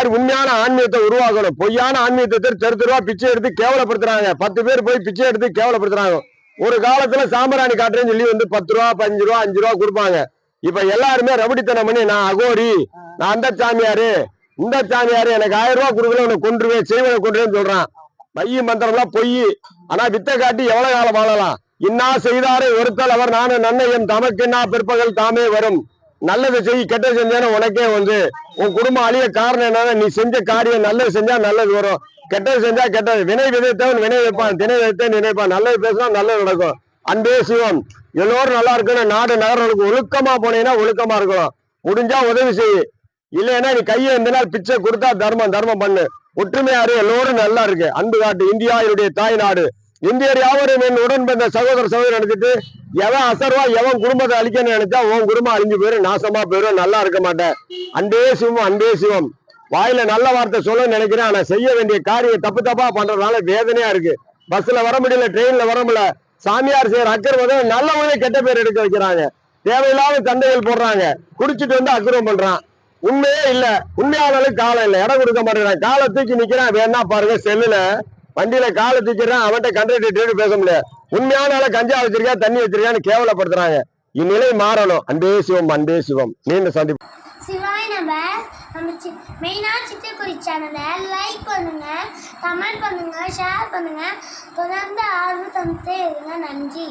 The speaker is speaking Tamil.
மாதிரி உண்மையான ஆன்மீகத்தை உருவாக்கணும்? பொய்யான ஆன்மீகத்தை தெரு தெருவா பிச்சை எடுத்து கேவலப்படுத்துறாங்க. பத்து பேர் போய் பிச்சை எடுத்து கேவலப்படுத்துறாங்க. ஒரு காலத்துல சாம்பராணி காட்டுறேன்னு சொல்லி வந்து பத்து ரூபா பஞ்சு ரூபா அஞ்சு ரூபா கொடுப்பாங்க. இப்ப எல்லாருமே ரபடித்தனம் பண்ணி நான் அகோரி நான் அந்த சாமியாரு இந்த சாமியாரு எனக்கு ஆயிரம் ரூபாய் கொடுக்கல உனக்கு கொன்றுவேன் செய்வனை கொன்றுவேன்னு சொல்றான். மைய மந்திரம்லாம் பொய். ஆனா வித்தை காட்டி எவ்வளவு காலம் வாழலாம்? இன்னா செய்தாரை ஒருத்தல் அவர் நானும் நன்னை என் தமக்கு என்ன பிற்பகல் தாமே வரும். நல்லது செய் கெட்டது செஞ்சேன்னு உனக்கே வந்து உன் குடும்பம் அழிய காரணம் என்னன்னா நீ செஞ்ச காரியம் நல்லது செஞ்சா நல்லது வரும். கெட்டது செஞ்சா கெட்டது. வினை விதைத்தவன் வினை வைப்பான். தினை விதைத்த நினைப்பான். நல்லது பேசினா நல்லது நடக்கும். அன்பே சிவம். எல்லோரும் நல்லா இருக்கணும். நாடு நகரம் ஒழுக்கமா போனீங்கன்னா ஒழுக்கமா இருக்கணும். முடிஞ்சா உதவி செய். இல்லைன்னா நீ கையை இந்த நாள் பிச்சை கொடுத்தா தர்மம் தர்மம் பண்ணு. ஒற்றுமையாரு எல்லோரும் நல்லா இருக்கு. அன்பு காட்டு இந்தியா என்னுடைய தாய் நாடு. இந்தியர் யாவரும் என் உடன் பிறந்த சகோதர சகோதரி நினைச்சிட்டு எவன் அசர்வா எவன் குடும்பத்தை அழிக்கணும்னு நினைச்சா உன் குடும்பம் அழிஞ்சு போயிரும் நாசமா போயிரும் நல்லா இருக்க மாட்டேன். அன்பே சிவம் அன்பே சிவம். வாயில நல்ல வார்த்தை சொல்ல நினைக்கிறேன் ஆனா செய்ய வேண்டிய காரியம் தப்பு தப்பா பண்றதுனால வேதனையா இருக்கு. பஸ்ல வர முடியல ட்ரெயின்ல வர முடியல சாமியார் செய்யற அக்கிரமம் நல்லவங்களே கெட்ட பேர் எடுக்க வைக்கிறாங்க. தேவையில்லாத சண்டைகள் போடுறாங்க. குடிச்சிட்டு வந்து அக்கிரமம் பண்றான். உண்மையே இல்ல. உண்மையானவளுக்கு காலம் இல்ல. இடம் கொடுக்க மாட்டேங்கிறான். காலை தூக்கி நிக்கிறான். வேணா பாருங்க செல்லுல. வண்டியில காலை தூக்கிறான். அவன்கிட்ட கண்டக்டர் பேச முடியாது. உண்மையான ஆளை கஞ்சா வச்சிருக்கா தண்ணி வச்சிருக்கான்னு கேவலப்படுத்துறாங்க. இந்நிலை மாறணும். அன்பே சிவம் அன்பே சிவம். நீண்ட சந்திப்பு சிவாய் நம்ம நம்ம சி மெயினாக சித்திரக்குறி சேனலை லைக் பண்ணுங்க கமெண்ட் பண்ணுங்க ஷேர் பண்ணுங்க. தொடர்ந்து ஆர்வம் தந்துட்டே இருங்க நன்றி.